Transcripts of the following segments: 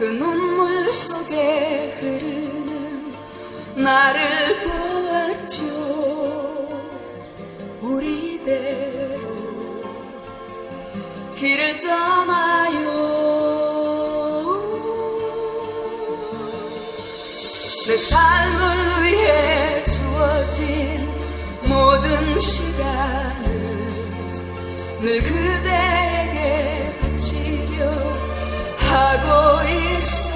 그 눈물 속에 흐르는 나를 보았죠. 우리대로 길을 떠나요. 내 삶을 위해 주어진 모든 시간을 늘 그대 hago is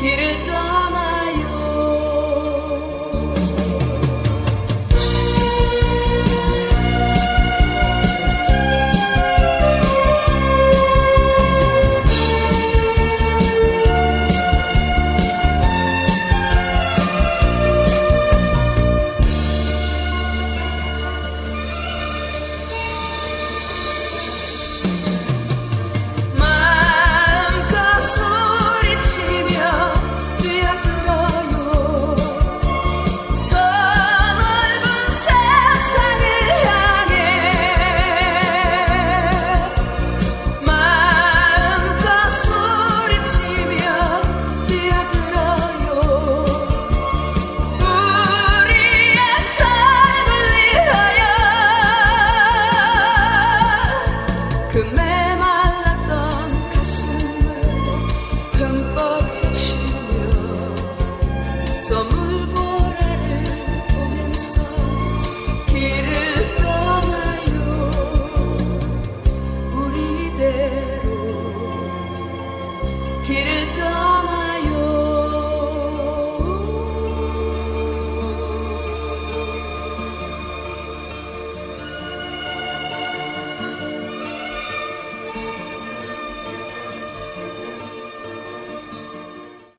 昼と